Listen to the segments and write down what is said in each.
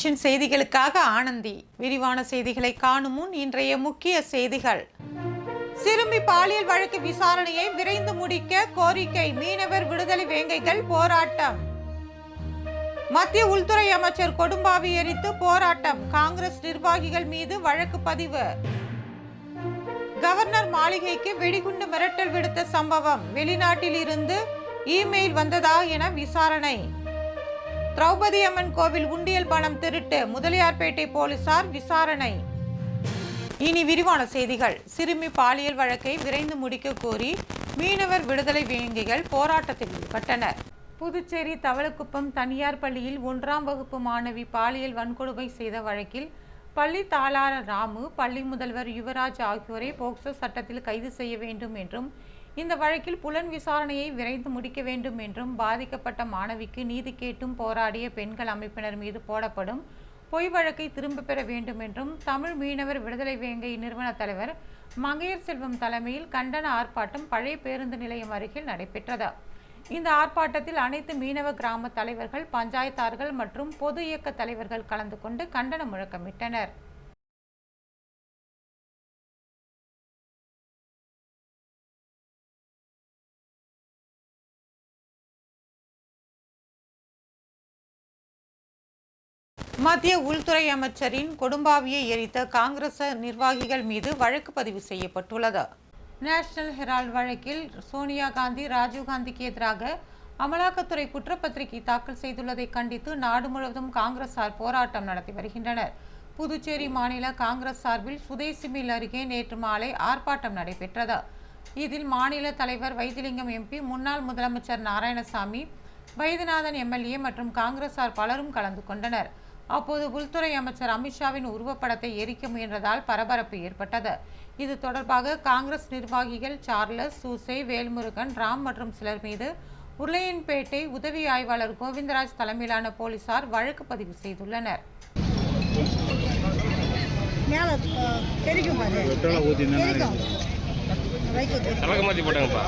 Mission செய்திகளுக்காக ஆனந்தி. விரிவான செய்திகளை காணும் முன் இன்றைய முக்கிய செய்திகள். சிறுமி பாலியல் வழக்கு விசாரணையை விரைந்து முடிக்க கோரிக்கை மீனவர் விடுதலை வேங்கைகள் போராட்டம். மத்திய உள்துறை அமைச்சர் கொடும்பாவி எரித்து போராட்டம். காங்கிரஸ் நிர்வாகிகள் மீது வழக்கு பதிவு. கவர்னர் மாளிகைக்கு வெடிகுண்டு மிரட்டல் விடுத்த சம்பவம். வெளிநாட்டில் இருந்து இமெயில் வந்ததா என விசாரணை. திரௌபதி அம்மன் கோவில் உண்டியல் பணம் திருட்டு முதலியார்பேட்டை போலீசார் விசாரணை. இனி விரிவான செய்திகள். சிறுமி பாலியல் வழக்கை விரைந்து முடிக்க கோரி மீனவர் விடுதலை வேங்கிகள் போராட்டத்தில் ஈடுபட்டனர். புதுச்சேரி தவளக்குப்பம் தனியார் பள்ளியில் ஒன்றாம் வகுப்பு மாணவி பாலியல் வன்கொடுமை செய்த வழக்கில் பள்ளி தாளாளர் ராமு பள்ளி முதல்வர் யுவராஜ் ஆகியோரை போக்சோ சட்டத்தில் கைது செய்ய வேண்டும் என்றும் இந்த வழக்கில் புலன் விசாரணையை விரைந்து முடிக்க வேண்டும் என்றும் பாதிக்கப்பட்ட மாணவிக்கு நீதி கேட்டும் போராடிய பெண்கள் அமைப்பினர் மீது போடப்படும் பொய் வழக்கை திரும்ப பெற வேண்டும் என்றும் தமிழ் மீனவர் விடுதலை வேங்கை நிறுவன தலைவர் மங்கையர் செல்வம் தலைமையில் கண்டன ஆர்ப்பாட்டம் பழைய பேருந்து நிலையம் அருகில் நடைபெற்றது. இந்த ஆர்ப்பாட்டத்தில் அனைத்து மீனவ கிராம தலைவர்கள் பஞ்சாயத்தார்கள் மற்றும் பொது இயக்க தலைவர்கள் கலந்து கொண்டு கண்டன முழக்கமிட்டனர். மத்திய உள்துறை அமைச்சரின் கொடும்பாவியை எரித்த காங்கிரஸ் நிர்வாகிகள் மீது வழக்கு பதிவு செய்யப்பட்டுள்ளது. நேஷனல் ஹெரால்ட் வழக்கில் சோனியா காந்தி ராஜீவ் காந்திக்கு எதிராக அமலாக்கத்துறை குற்றப்பத்திரிகை தாக்கல் செய்துள்ளதை கண்டித்து நாடு முழுவதும் காங்கிரசார் போராட்டம் நடத்தி வருகின்றனர். புதுச்சேரி மாநில காங்கிரஸ் சார்பில் சுதேசி மில் அருகே நேற்று மாலை ஆர்ப்பாட்டம் நடைபெற்றது. இதில் மாநில தலைவர் வைத்திலிங்கம் எம்பி முன்னாள் முதலமைச்சர் நாராயணசாமி வைத்தியநாதன் எம்எல்ஏ மற்றும் காங்கிரசார் பலரும் கலந்து கொண்டனர். அப்போது உள்துறை அமைச்சர் அமித்ஷாவின் உருவப்படத்தை எரிக்க முயன்றதால் பரபரப்பு ஏற்பட்டது. இது தொடர்பாக காங்கிரஸ் நிர்வாகிகள் சார்லஸ் சூசே வேல்முருகன் ராம் மற்றும் சிலர் மீது உருளையன்பேட்டை உதவி ஆய்வாளர் கோவிந்தராஜ் தலைமையிலான போலீசார் வழக்கு பதிவு செய்துள்ளனர். போட்டாங்கப்பா.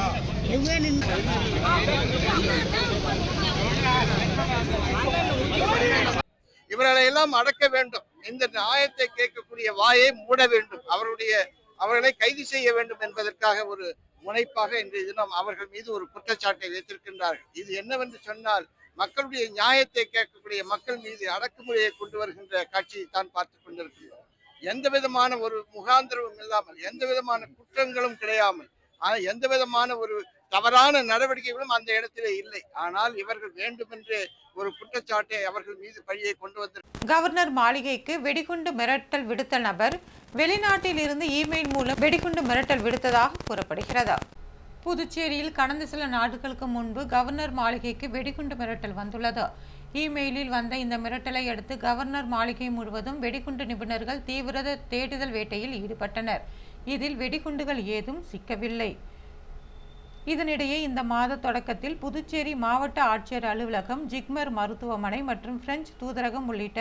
இவர்களை எல்லாம் அடக்க வேண்டும். இந்த நியாயத்தை கேட்கக்கூடிய வாயை மூட வேண்டும். அவருடைய அவர்களை கைது செய்ய வேண்டும் என்பதற்காக ஒரு முனைப்பாக இன்றைய தினம் அவர்கள் மீது ஒரு குற்றச்சாட்டை வைத்திருக்கின்றார்கள். இது என்னவென்று சொன்னால் மக்களுடைய நியாயத்தை கேட்கக்கூடிய மக்கள் மீது அடக்குமுறையை கொண்டு வருகின்ற காட்சியை தான் பார்த்து கொண்டிருக்கிறோம் எந்த விதமான ஒரு முகாந்திரமும் இல்லாமல் எந்த விதமான குற்றங்களும் கிடையாமல் ஆனால் எந்த விதமான ஒரு தவறான நடவடிக்கைகளும் அந்த இடத்திலே இல்லை. ஆனால் இவர்கள் வேண்டுமென்று ஒரு குற்றச்சாட்டை அவர்கள் மீது பழியை கொண்டு வந்து கவர்னர் மாளிகைக்கு வெடிகுண்டு மிரட்டல் விடுத்த நபர் வெளிநாட்டில் இருந்து இமெயில் மூலம் வெடிகுண்டு மிரட்டல் விடுத்ததாக கூறப்படுகிறது. புதுச்சேரியில் கடந்த சில நாட்களுக்கு முன்பு கவர்னர் மாளிகைக்கு வெடிகுண்டு மிரட்டல் வந்துள்ளது. இமெயிலில் வந்த இந்த மிரட்டலை அடுத்து கவர்னர் மாளிகை முழுவதும் வெடிகுண்டு நிபுணர்கள் தீவிர தேடுதல் வேட்டையில் ஈடுபட்டனர். இதில் வெடிகுண்டுகள் ஏதும் சிக்கவில்லை. இதனிடையே இந்த மாத தொடக்கத்தில் புதுச்சேரி மாவட்ட ஆட்சியர் அலுவலகம் ஜிக்மர் மருத்துவமனை மற்றும் பிரெஞ்சு தூதரகம் உள்ளிட்ட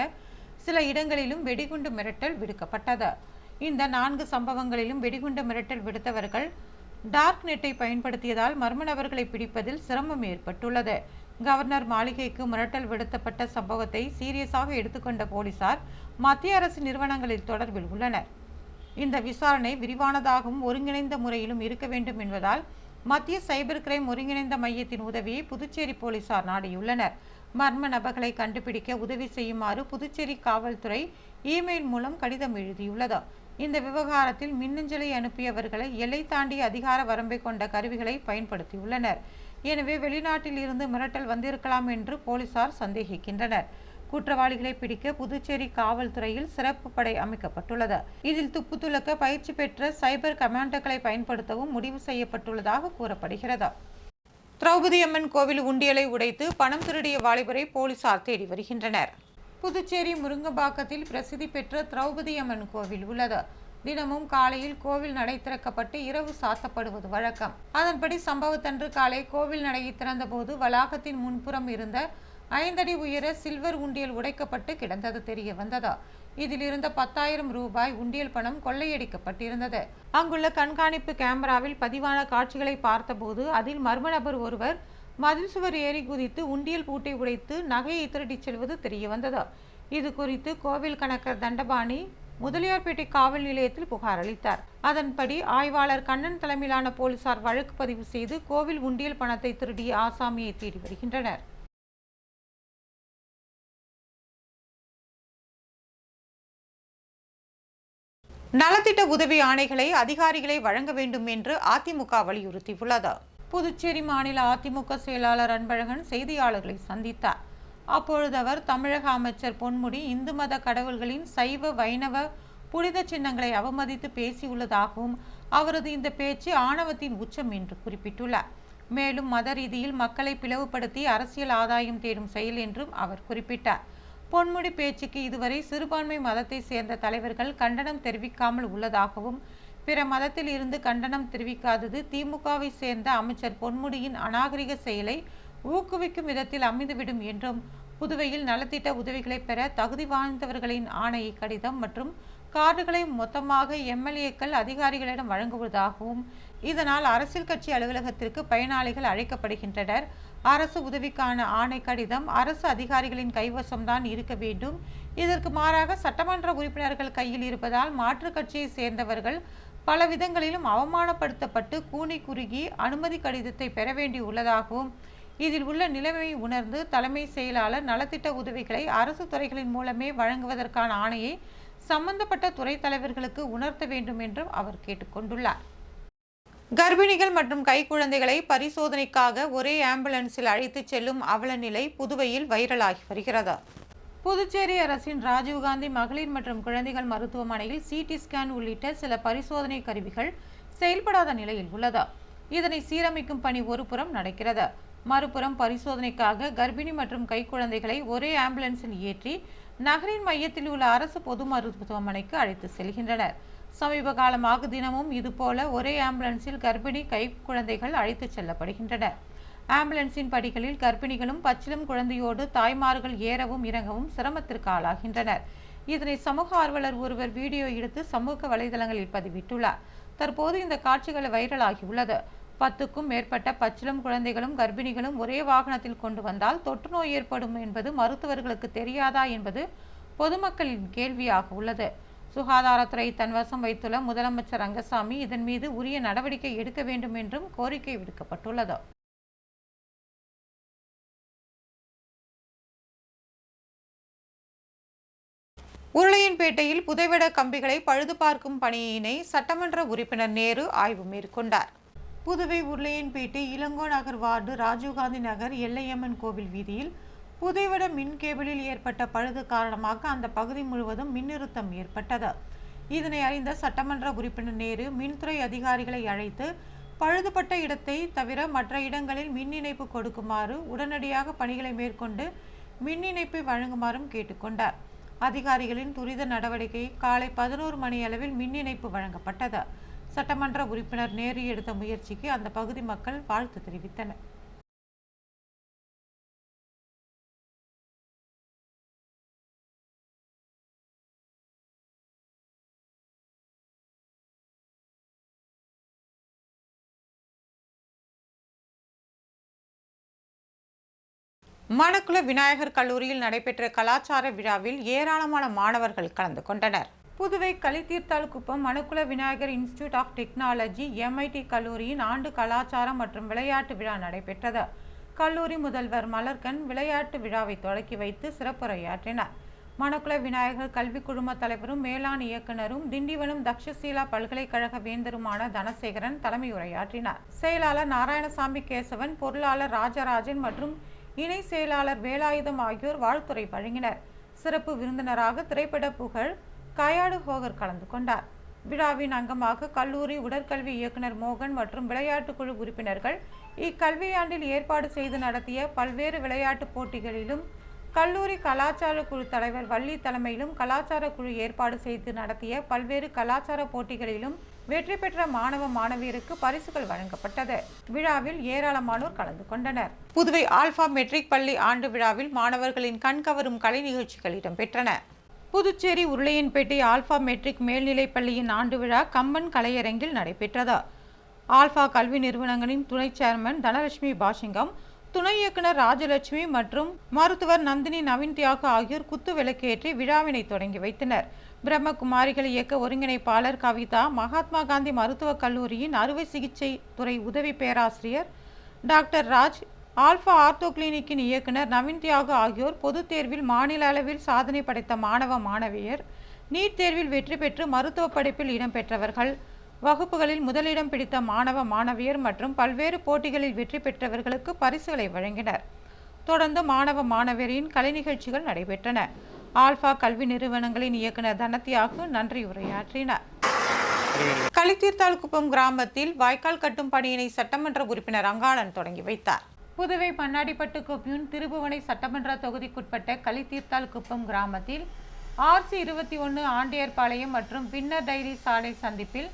சில இடங்களிலும் வெடிகுண்டு மிரட்டல் விடுக்கப்பட்டது. இந்த நான்கு சம்பவங்களிலும் வெடிகுண்டு மிரட்டல் விடுத்தவர்கள் டார்க் நெட்டை பயன்படுத்தியதால் மர்ம நபர்களை பிடிப்பதில் சிரமம் ஏற்பட்டுள்ளது. கவர்னர் மாளிகைக்கு மிரட்டல் விடுத்தப்பட்ட சம்பவத்தை சீரியஸாக எடுத்துக்கொண்ட போலீசார் மத்திய அரசு நிறுவனங்களில் தொடர்பில் உள்ளனர். இந்த விசாரணை விரிவானதாகவும் ஒருங்கிணைந்த முறையிலும் இருக்க வேண்டும் என்பதால் மத்திய சைபர் கிரைம் ஒருங்கிணைந்த மையத்தின் உதவியை புதுச்சேரி போலீசார் நாடியுள்ளனர். மர்ம நபர்களை கண்டுபிடிக்க உதவி செய்யுமாறு புதுச்சேரி காவல்துறை இமெயில் மூலம் கடிதம் எழுதியுள்ளது. இந்த விவகாரத்தில் மின்னஞ்சலை அனுப்பியவர்களை எல்லை தாண்டிய அதிகார வரம்பை கொண்ட கருவிகளை பயன்படுத்தியுள்ளனர். எனவே வெளிநாட்டில் இருந்து மிரட்டல் வந்திருக்கலாம் என்று போலீசார் சந்தேகிக்கின்றனர். குற்றவாளிகளை பிடிக்க புதுச்சேரி காவல்துறையில் சிறப்பு படை அமைக்கப்பட்டுள்ளது. இதில் துப்பு துலக்க பயிற்சி பெற்ற சைபர் கமாண்டோக்களை பயன்படுத்தவும் முடிவு செய்யப்பட்டுள்ளதாக கூறப்படுகிறது. திரௌபதி அம்மன் கோவில் உண்டியலை உடைத்து பணம் திருடிய வாலிபரை போலீசார் தேடி வருகின்றனர். புதுச்சேரி முருங்கம்பாக்கத்தில் பிரசித்தி பெற்ற திரௌபதி அம்மன் கோவில் உள்ளது. தினமும் காலையில் கோவில் நடை திறக்கப்பட்டு இரவு சாத்தப்படுவது வழக்கம். அதன்படி சம்பவத்தன்று காலை கோவில் நடையை திறந்தபோது வளாகத்தின் முன்புறம் இருந்த ஐந்தடி உயர சில்வர் உண்டியல் உடைக்கப்பட்டு கிடந்தது தெரிய வந்ததா? இதில் இருந்த பத்தாயிரம் ரூபாய் உண்டியல் பணம் கொள்ளையடிக்கப்பட்டிருந்தது. அங்குள்ள கண்காணிப்பு கேமராவில் பதிவான காட்சிகளை பார்த்தபோது அதில் மர்ம நபர் ஒருவர் மதில் சுவர் ஏறி குதித்து உண்டியல் பூட்டை உடைத்து நகையை திருடிச் செல்வது தெரிய வந்தது? இது குறித்து கோவில் கணக்கர் தண்டபாணி முதலியார்பேட்டை காவல் நிலையத்தில் புகார் அளித்தார். அதன்படி ஆய்வாளர் கண்ணன் தலைமையிலான போலீசார் வழக்கு பதிவு செய்து கோவில் உண்டியல் பணத்தை திருடிய ஆசாமியை தேடி வருகின்றனர். நலத்திட்ட உதவி ஆணைகளை அதிகாரிகளை வழங்க வேண்டும் என்று அதிமுக வலியுறுத்தியுள்ளது. புதுச்சேரி மாநில அதிமுக செயலாளர் அன்பழகன் செய்தியாளர்களை சந்தித்தார். அப்பொழுது அவர் தமிழக அமைச்சர் பொன்முடி இந்து மத கடவுள்களின் சைவ வைணவ புனித சின்னங்களை அவமதித்து பேசியுள்ளதாகவும் அவரது இந்த பேச்சு ஆணவத்தின் உச்சம் என்று குறிப்பிட்டுள்ளார். மேலும் மத ரீதியில் மக்களை பிளவுபடுத்தி அரசியல் ஆதாயம் தேடும் செயல் என்றும் அவர் குறிப்பிட்டார். பொன்முடி பேச்சுக்கு இதுவரை சிறுபான்மை மதத்தை சேர்ந்த தலைவர்கள் கண்டனம் தெரிவிக்காமல் உள்ளதாகவும் பிற மதத்தில் இருந்து கண்டனம் தெரிவிக்காதது திமுகவை சேர்ந்த அமைச்சர் பொன்முடியின் அநாகரிக செயலை ஊக்குவிக்கும் விதத்தில் அமைந்துவிடும் என்றும் புதுவையில் நலத்திட்ட உதவிகளை பெற தகுதி வாய்ந்தவர்களின் ஆணை கடிதம் மற்றும் கார்டுகளை மொத்தமாக எம்எல்ஏக்கள் அதிகாரிகளிடம் வழங்குவதாகவும் இதனால் அரசியல் கட்சி அலுவலகத்திற்கு பயனாளிகள் அழைக்கப்படுகின்றனர். அரசு உதவிக்கான ஆணை கடிதம் அரசு அதிகாரிகளின் கைவசம்தான் இருக்க வேண்டும். இதற்கு மாறாக சட்டமன்ற உறுப்பினர்கள் கையில் இருப்பதால் மாற்றுக் கட்சியை சேர்ந்தவர்கள் பல விதங்களிலும் அவமானப்படுத்தப்பட்டு கூனி குறுகி அனுமதி கடிதத்தை பெற வேண்டியுள்ளதாகவும் இதில் உள்ள நிலைமையை உணர்ந்து தலைமை செயலாளர் நலத்திட்ட உதவிகளை அரசு துறைகளின் மூலமே வழங்குவதற்கான ஆணையை சம்பந்தப்பட்ட துறை தலைவர்களுக்கு உணர்த்த வேண்டும் என்றும் அவர் கேட்டுக்கொண்டுள்ளார். கர்ப்பிணிகள் மற்றும் கைக்குழந்தைகளை பரிசோதனைக்காக ஒரே ஆம்புலன்ஸில் அழைத்துச் செல்லும் அவல நிலை புதுவையில் வைரலாகி வருகிறது. புதுச்சேரி அரசின் ராஜீவ்காந்தி மகளிர் மற்றும் குழந்தைகள் மருத்துவமனையில் சிடி ஸ்கேன் உள்ளிட்ட சில பரிசோதனை கருவிகள் செயல்படாத நிலையில் உள்ளது. இதனை சீரமைக்கும் பணி ஒருபுறம் நடக்கிறது. மறுபுறம் பரிசோதனைக்காக கர்ப்பிணி மற்றும் கைக்குழந்தைகளை ஒரே ஆம்புலன்ஸில் ஏற்றி நகரின் மையத்தில் உள்ள அரசு பொது மருத்துவமனைக்கு அழைத்து செல்கின்றனர். சமீப காலமாக தினமும் இதுபோல ஒரே ஆம்புலன்ஸில் கர்ப்பிணி கை குழந்தைகள் அழைத்துச் செல்லப்படுகின்றனர் ஆம்புலன்ஸின் படிகளில் கர்ப்பிணிகளும் பச்சிலும் குழந்தையோடு தாய்மார்கள் ஏறவும் இறங்கவும் சிரமத்திற்கு ஆளாகின்றனர். இதனை சமூக ஆர்வலர் ஒருவர் வீடியோ எடுத்து சமூக வலைதளங்களில் பதிவிட்டுள்ளார். தற்போது இந்த காட்சிகள் வைரலாகியுள்ளது. பத்துக்கும் மேற்பட்ட பச்சிலம் குழந்தைகளும் கர்ப்பிணிகளும் ஒரே வாகனத்தில் கொண்டு வந்தால் தொற்று நோய் ஏற்படும் என்பது மருத்துவர்களுக்கு தெரியாதா என்பது பொதுமக்களின் கேள்வியாக உள்ளது. சுகாதாரத்துறை தன்வசம் வைத்துள்ள முதலமைச்சர் ரங்கசாமி இதன் மீது உரிய நடவடிக்கை எடுக்க வேண்டும் என்றும் கோரிக்கை விடுக்கப்பட்டுள்ளது. உருளையன்பேட்டையில் புதைவிட கம்பிகளை பழுது பார்க்கும் பணியினை சட்டமன்ற உறுப்பினர் நேரு ஆய்வு மேற்கொண்டார். புதுவை உருளையன்பேட்டை இளங்கோ நகர் வார்டு ராஜீவ்காந்தி நகர் எல்லையம்மன் கோவில் வீதியில் புதைவிட மின் கேபிளில் ஏற்பட்ட பழுது காரணமாக அந்த பகுதி முழுவதும் மின்னிறுத்தம் ஏற்பட்டது. இதனை அறிந்த சட்டமன்ற உறுப்பினர் நேரு மின்துறை அதிகாரிகளை அழைத்து பழுதுபட்ட இடத்தை தவிர மற்ற இடங்களில் மின் இணைப்பு கொடுக்குமாறு உடனடியாக பணிகளை மேற்கொண்டு மின் இணைப்பை வழங்குமாறும் கேட்டுக்கொண்டார் அதிகாரிகளின் துரித நடவடிக்கை காலை பதினோரு மணி அளவில் மின் இணைப்பு வழங்கப்பட்டது. சட்டமன்ற உறுப்பினர் நேரு எடுத்த முயற்சிக்கு அந்த பகுதி மக்கள் வாழ்த்து தெரிவித்தனர். மணக்குள விநாயகர் கல்லூரியில் நடைபெற்ற கலாச்சார விழாவில் ஏராளமான மாணவர்கள் கலந்து கொண்டனர். Puduvai Kalitheerthalkuppam Manakula Vinayagar institute of technology MIT கல்லூரியின் ஆண்டு கலாச்சாரம் மற்றும் விளையாட்டு விழா நடைபெற்றது. கல்லூரி முதல்வர் மலர்கன் விளையாட்டு விழாவை தொடக்கி வைத்து சிறப்புரையாற்றினார். மணக்குள விநாயகர் கல்வி குழும தலைவரும் மேலாண் இயக்குனரும் திண்டிவனம் தக்ஷசீலா பல்கலைக்கழக வேந்தருமான தனசேகரன் தலைமை உரையாற்றினார் செயலாளர் நாராயணசாமி கேசவன் பொருளாளர் ராஜராஜன் மற்றும் இணை செயலாளர் வேலாயுதம் ஆகியோர் வாழ்த்துறை வழங்கினர். சிறப்பு விருந்தினராக திரைப்பட புகழ் கயாடு ஹோகர் கலந்து கொண்டார். விழாவின் அங்கமாக கல்லூரி உடற்கல்வி இயக்குனர் மோகன் மற்றும் விளையாட்டு குழு உறுப்பினர்கள் இக்கல்வியாண்டில் ஏற்பாடு செய்து நடத்திய பல்வேறு விளையாட்டுப் போட்டிகளிலும் கல்லூரி கலாச்சார குழு தலைவர் வள்ளி தலைமையிலும் கலாச்சார குழு ஏற்பாடு செய்து நடத்திய பல்வேறு கலாச்சார போட்டிகளிலும் வெற்றி பெற்ற மாணவ மாணவியருக்கு பரிசுகள் வழங்கப்பட்டது. விழாவில் ஏராளமானோர் கலந்து கொண்டனர். புதுவை ஆல்பா மெட்ரிக் பள்ளி ஆண்டு விழாவில் மாணவர்களின் கண்கவரும் கலை நிகழ்ச்சிகள் இடம்பெற்றன. புதுச்சேரி உருளையன்பேட்டை ஆல்பா மெட்ரிக் மேல்நிலைப் பள்ளியின் ஆண்டு விழா கம்பன் கலையரங்கில் நடைபெற்றது. ஆல்பா கல்வி நிறுவனங்களின் துணை சேர்மன் தனலட்சுமி பாஷிங்கம் துணை இயக்குனர் ராஜலட்சுமி மற்றும் மருத்துவர் நந்தினி நவீன் தியாகு ஆகியோர் குத்து விளக்கேற்றி விழாவினை தொடங்கி வைத்தனர். பிரம்மகுமாரிகள் இயக்க ஒருங்கிணைப்பாளர் கவிதா மகாத்மா காந்தி மருத்துவக் கல்லூரியின் அறுவை சிகிச்சை துறை உதவி பேராசிரியர் டாக்டர் ராஜ் ஆல்பா ஆர்த்தோ கிளினிக்கின் இயக்குனர் நவீன் தியாகு ஆகியோர் பொதுத் தேர்வில் மாநில அளவில் சாதனை படைத்த மாணவ மாணவியர் நீட் தேர்வில் வெற்றி பெற்று மருத்துவ படிப்பில் இடம்பெற்றவர்கள் வகுப்புகளில் முதலிடம் பிடித்த மாணவ மாணவியர் மற்றும் பல்வேறு போட்டிகளில் வெற்றி பெற்றவர்களுக்கு பரிசுகளை வழங்கினர். தொடர்ந்து மாணவ மாணவியரின் கலை நிகழ்ச்சிகள் நடைபெற்றன. ஆல்பா கல்வி நிறுவனங்களின் இயக்குனர் தனத்தியாகு நன்றி உரையாற்றினார். களித்தீர்த்தாள்குப்பம் கிராமத்தில் வாய்க்கால் கட்டும் பணியினை சட்டமன்ற உறுப்பினர் அங்காளன் தொடங்கி வைத்தார். புதுவை பன்னாடிப்பட்டு கொப்பியூன் திருபுவனை சட்டமன்ற தொகுதிக்குட்பட்ட களித்தீர்த்தால் குப்பம் கிராமத்தில் ஆர்சி இருபத்தி ஒன்று ஆண்டியர்பாளையம் மற்றும் பின்னர் டைரி சாலை சந்திப்பில்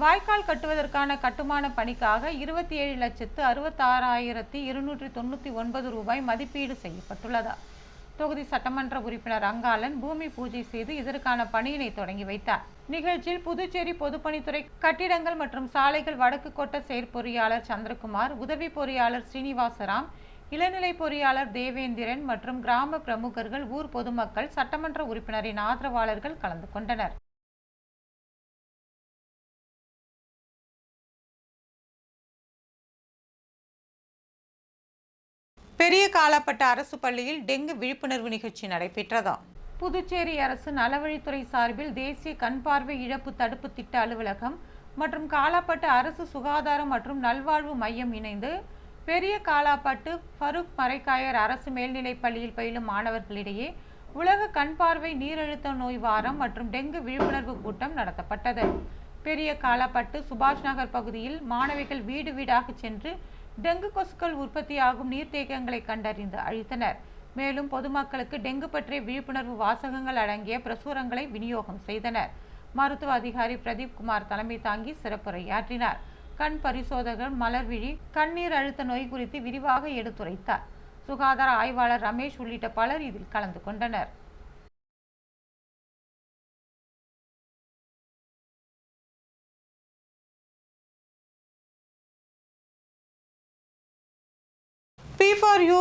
வாய்க்கால் கட்டுவதற்கான கட்டுமான பணிக்காக இருபத்தி ஏழு லட்சத்து அறுபத்தாறாயிரத்தி இருநூற்றி தொண்ணூற்றி ஒன்பது ரூபாய் மதிப்பீடு செய்யப்பட்டுள்ளதா. தொகுதி சட்டமன்ற உறுப்பினர் அங்காளன் பூமி பூஜை செய்து இதற்கான பணியினை தொடங்கி வைத்தார். நிகழ்ச்சியில் புதுச்சேரி பொதுப்பணித்துறை கட்டிடங்கள் மற்றும் சாலைகள் வடக்கு கோட்ட செயற்பொறியாளர் சந்திரகுமார் உதவி பொறியாளர் ஸ்ரீனிவாசராம் இளநிலை பொறியாளர் தேவேந்திரன் மற்றும் கிராம பிரமுகர்கள் ஊர் பொதுமக்கள் சட்டமன்ற உறுப்பினரின் ஆதரவாளர்கள் கலந்து கொண்டனர். பெரிய காலாப்பட்டு அரசு பள்ளியில் டெங்கு விழிப்புணர்வு நிகழ்ச்சி நடைபெற்றது புதுச்சேரி அரசு நலவழித்துறை சார்பில் தேசிய கண் பார்வை இழப்பு தடுப்பு திட்ட அலுவலகம் மற்றும் காலாப்பட்டு அரசு சுகாதாரம் மற்றும் நல்வாழ்வு மையம் இணைந்து பெரிய காலாப்பட்டு ஃபருக் மரைக்காயர் அரசு மேல்நிலைப் பள்ளியில் பயிலும் மாணவர்களிடையே உலக கண் பார்வை நீரழுத்த நோய் வாரம் மற்றும் டெங்கு விழிப்புணர்வு கூட்டம் நடத்தப்பட்டது. பெரிய காலாப்பட்டு சுபாஷ் நகர் பகுதியில் மாணவிகள் வீடு வீடாக சென்று டெங்கு கொசுக்கள் உற்பத்தியாகும் நீர்த்தேக்கங்களை கண்டறிந்து அழித்தனர். மேலும் பொதுமக்களுக்கு டெங்கு பற்றிய விழிப்புணர்வு வாசகங்கள் அடங்கிய பிரசுரங்களை விநியோகம் செய்தனர். மருத்துவ அதிகாரி பிரதீப் குமார் தலைமை தாங்கி சிறப்புரையாற்றினார். கண் பரிசோதகர் மலர்விழி கண்ணீர் அழுத்த நோய் குறித்து விரிவாக எடுத்துரைத்தார். சுகாதார ஆய்வாளர் ரமேஷ் உள்ளிட்ட பலர் இதில் கலந்து கொண்டனர். பி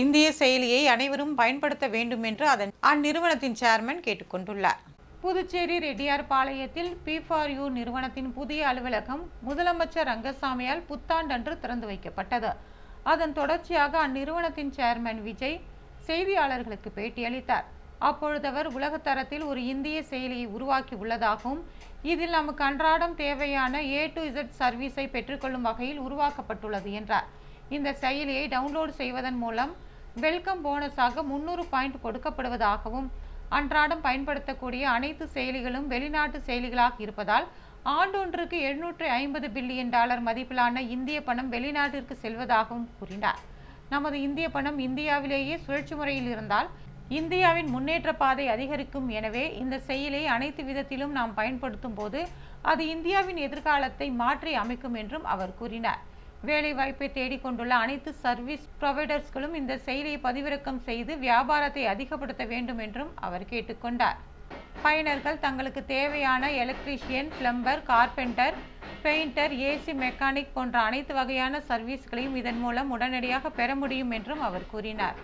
இந்திய செயலியை அனைவரும் பயன்படுத்த வேண்டும் என்று அதன் அந்நிறுவனத்தின் சேர்மன் கேட்டுக்கொண்டுள்ளார். புதுச்சேரி ரெட்டியார்பாளையத்தில் பி ஃபார் யூ நிறுவனத்தின் புதிய அலுவலகம் முதலமைச்சர் ரங்கசாமியால் புத்தாண்டன்று திறந்து வைக்கப்பட்டது. அதன் தொடர்ச்சியாக அந்நிறுவனத்தின் சேர்மன் விஜய் செய்தியாளர்களுக்கு பேட்டியளித்தார். அப்பொழுது அவர் உலகத்தரத்தில் ஒரு இந்திய செயலியை உருவாக்கி உள்ளதாகவும் இதில் நமக்கு அன்றாடம் தேவையான ஏ டு இசட் சர்வீஸை பெற்றுக்கொள்ளும் வகையில் உருவாக்கப்பட்டுள்ளது என்றார். இந்த செயலியை டவுன்லோடு செய்வதன் மூலம் வெல்கம் போனஸாக முன்னூறு பாயிண்ட் கொடுக்கப்படுவதாகவும் அன்றாடம் பயன்படுத்தக்கூடிய அனைத்து செயலிகளும் வெளிநாட்டு செயலிகளாக இருப்பதால் ஆண்டொன்றுக்கு எழுநூற்று ஐம்பது பில்லியன் டாலர் மதிப்பிலான இந்திய பணம் வெளிநாட்டிற்கு செல்வதாகவும் கூறினார். நமது இந்திய பணம் இந்தியாவிலேயே சுழற்சி முறையில் இருந்தால் இந்தியாவின் முன்னேற்ற பாதை அதிகரிக்கும். எனவே இந்த செயலை அனைத்து விதத்திலும் நாம் பயன்படுத்தும் போது அது இந்தியாவின் எதிர்காலத்தை மாற்றி அமைக்கும் என்றும் அவர் கூறினார். வேலைவாய்ப்பை தேடிக்கொண்டுள்ள அனைத்து சர்வீஸ் ப்ரொவைடர்ஸ்களும் இந்த செயலியை பதிவிறக்கம் செய்து வியாபாரத்தை அதிகப்படுத்த வேண்டும் என்றும் அவர் கேட்டுக்கொண்டார். பயனர்கள் தங்களுக்கு தேவையான electrician plumber carpenter painter AC mechanic போன்ற அனைத்து வகையான சர்வீஸ்களையும் இதன் மூலம் உடனடியாக பெற முடியும் என்றும் அவர் கூறினார்.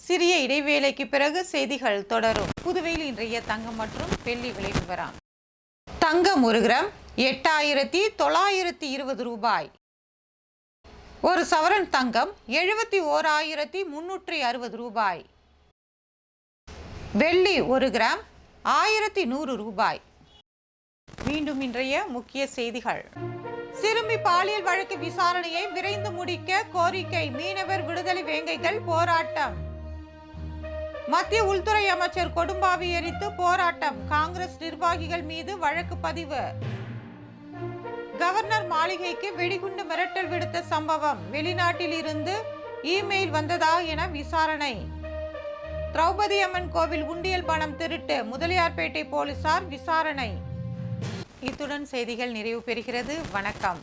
சிறிய இடைவேளைக்கு பிறகு செய்திகள் தொடரும். புதுவையில் இன்றைய தங்கம் மற்றும் வெள்ளி விலை விவரம். தங்கம் ஒரு கிராம் எட்டாயிரத்தி தொள்ளாயிரத்தி இருபது ரூபாய். ஒரு சவரன் தங்கம் எழுபத்தி ஓராயிரத்தி முன்னூற்றி அறுபது ரூபாய். வெள்ளி ஒரு கிராம் ஆயிரத்தி நூறு ரூபாய். மீண்டும் இன்றைய முக்கிய செய்திகள். சிறுமி பாலியல் வழக்கு விசாரணையை விரைந்து முடிக்க கோரிக்கை மீனவர் விடுதலை வேங்கைகள் போராட்டம். மத்திய உள்துறை அமைச்சர் கொடும்பாவி எரித்து போராட்டம் காங்கிரஸ் நிர்வாகிகள் மீது வழக்கு பதிவு. கவர்னர் மாளிகைக்கு வெடிகுண்டு மிரட்டல் விடுத்த சம்பவம் வெளிநாட்டில் இருந்து இமெயில் வந்ததா என விசாரணை. திரௌபதி அம்மன் கோவில் உண்டியல் பணம் திருட்டு முதலியார்பேட்டை போலீசார் விசாரணை. இத்துடன் செய்திகள் நிறைவு பெறுகிறது. வணக்கம்.